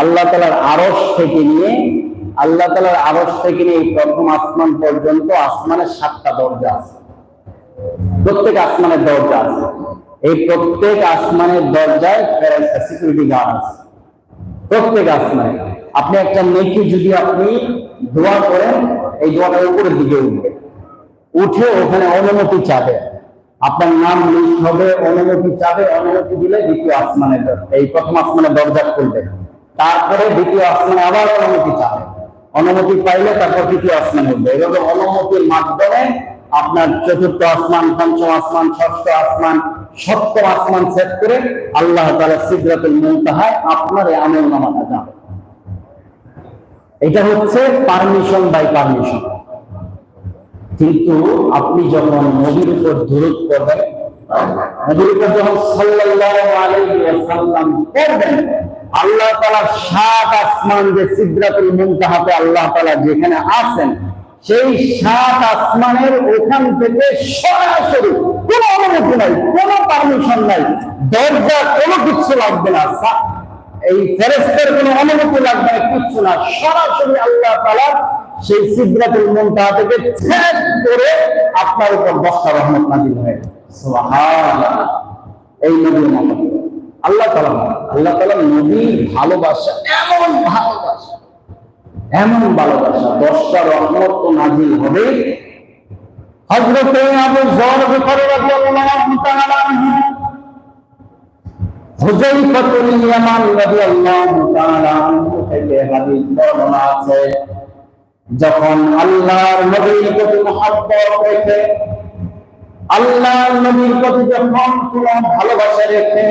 আল্লাহ তালার আরস থেকে নিয়ে, আল্লাহ তালার আরস থেকে নিয়ে প্রথম আসমান পর্যন্ত আসমানের সাতটা দরজা আছে। প্রত্যেক আসমানের দরজা আছে। এই প্রত্যেক আসমানের দরজায় সিকিউরিটি গার্ড আছে। প্রত্যেক আসমানে। আপনি একটা নেকি যদি আপনি দোয়া করেন, এই দোয়াটা উপরের দিকে উঠবে। উঠে ওখানে অনুমতি চাবে। আপনার নাম লিস্ট হবে, অনুমতি চাবে, অনুমতি দিলে দ্বিতীয় আসমানের এই প্রথম আসমানের দরজা খুলবে। তারপরে দ্বিতীয় আসমানে আবার অনুমতি চাবে অনুমতি পাইলে তারপর তৃতীয় আসমানে উঠবে এভাবে অনুমতির মাধ্যমে আপনার চতুর্থ আসমান, পঞ্চম আসমান, ষষ্ঠ আসমান, সপ্তম আসমান সেট করে আল্লাহ তাআলা সিদরাতুল মুনতাহায় আপনার এই আমল নামাটা যাবে এটা হচ্ছে পারমিশন বাই পারমিশন কিন্তু আপনি যখন নবীর উপর দূরত করবেন নবীর উপর যখন সাল্লাল্লাহু আলাইহি ওয়াসাল্লাম করবেন আল্লাহ তাআলা সাত আসমান যে সিদরাতুল মুনতাহাতে আল্লাহ তাআলা যেখানে আছেন, সেই সাত আসমানের ওখান থেকে সরাসরি কোনো অনুমতি নাই, কোনো পারমিশন নাই, দরজা কোনো কিছু লাগবে না এই ফেরেস্তের কোনো অনুমতি লাগবে না কিচ্ছু না, সরাসরি আল্লাহ তালা সেই সিদরাতুল মুনতাহা থেকে ছেদ করে আপনার উপর দশটা রহমত নাজিল হয়ে। এই নবীর মত আল্লাহ তাআলা আল্লাহ তাআলা নবীর ভালোবাসা, এমন ভালোবাসা এমন ভালোবাসা, দশটা রহমত তো নাজিল হবে। যখন আল্লাহর নবীর প্রতি মহব্বত রেখে, আল্লাহর নবীর প্রতি যখন কোন ভালোবাসা রেখে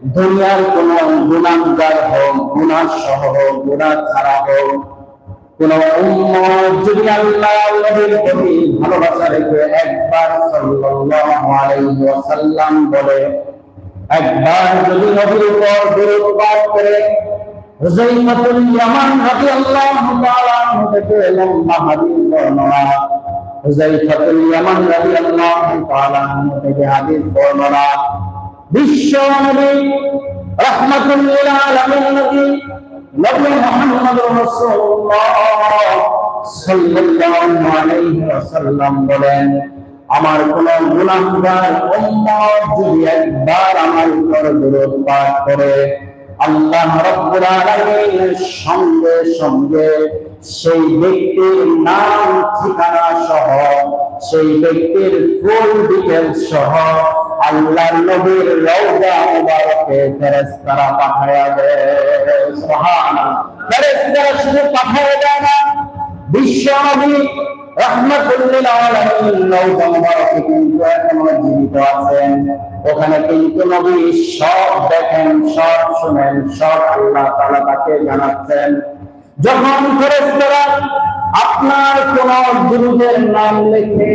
দুনিয়ার কোন গুণাগার হোক গুণা সহ গুণা ছাড়া হোক, কোন যদি আল্লাহর প্রতি ভালোবাসা রেখে একবার ওয়াসাল্লাম বলে, একবার যদি নবীর উপর দরুদ পাঠ করে, হুযাইফাতুল ইয়ামান তাআলা থেকে বর্ণনা ইয়ামান তাআলা থেকে হাদিস বর্ণনা বলেন, আমার কোন আমার পাঠ করে সঙ্গে সঙ্গে সেই ব্যক্তির নাম, ঠিকানা সহ, সেই ব্যক্তির ফুল ডিটেলস সহ আল্লাহর নবীর রওজা মুবারকে ফেরেশতারা পাঠায়া দেয়। সুবহানাল্লাহ। শুধু দেয় না, বিশ্ব নবী রহমতুল্লিল আলামিন রওজা কিন্তু এখনও জীবিত আছেন। ওখানে কিন্তু নবী সব দেখেন, সব শুনেন, সব আল্লাহ তাআলা তাকে জানাচ্ছেন। যখন ফেরেশতারা আপনার কোন গুরুদের নাম লিখে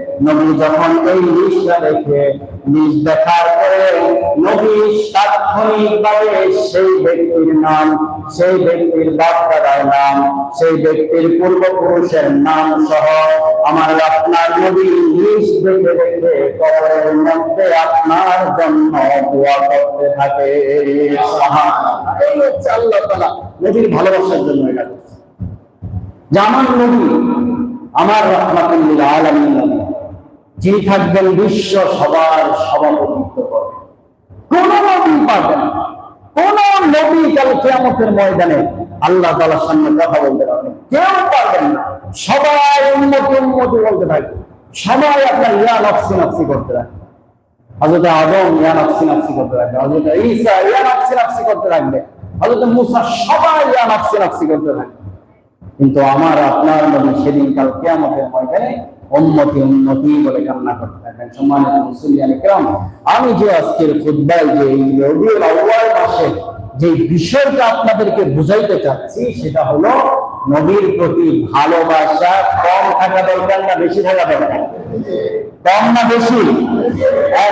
নবী যখন এই লিস্টটা দেখে লিস্ট দেখার পরে নবী তাৎক্ষণিকভাবে সেই ব্যক্তির নাম, সেই ব্যক্তির বাপ দাদার নাম, সেই ব্যক্তির পূর্বপুরুষের নাম সহ আমার আপনার নবী লিস্ট দেখে দেখে কবরের মধ্যে আপনার জন্য দোয়া করতে থাকে। এই হচ্ছে আল্লাহ তাআলা নবীর ভালোবাসার জন্য এটা আমার নবী আমার রহমাতুল্লিল আলামিন। যিনি থাকবেন বিশ্ব সবার সভাপতিত্ব কোন নবী পাবেন। কোন নবী কাল কিয়ামতের ময়দানে আল্লাহ তাআলার সামনে কথা বলতে পারবেন কেউ পারবেন না। সবাই উন্নতি উন্নতি বলতে থাকবে। সবাই আপনার ইয়া নফসি নফসি করতে থাকবে। হযরত আদম করতে হযরত ঈসা করতে হযরত মুসা সবাই ইয়া নফসি করতে থাকবে। কিন্তু আমার আপনার নবী সেদিন কাল ময়দানে বলে কান্না করতে থাকেন। সম্মানিত আমি যে আজকের যে রবিউল মাসে যে বিষয়টা আপনাদেরকে বুঝাইতে চাচ্ছি, সেটা হলো নবীর প্রতি ভালোবাসা কম থাকা দরকার না বেশি থাকা দরকার? কম না বেশি? হ্যাঁ,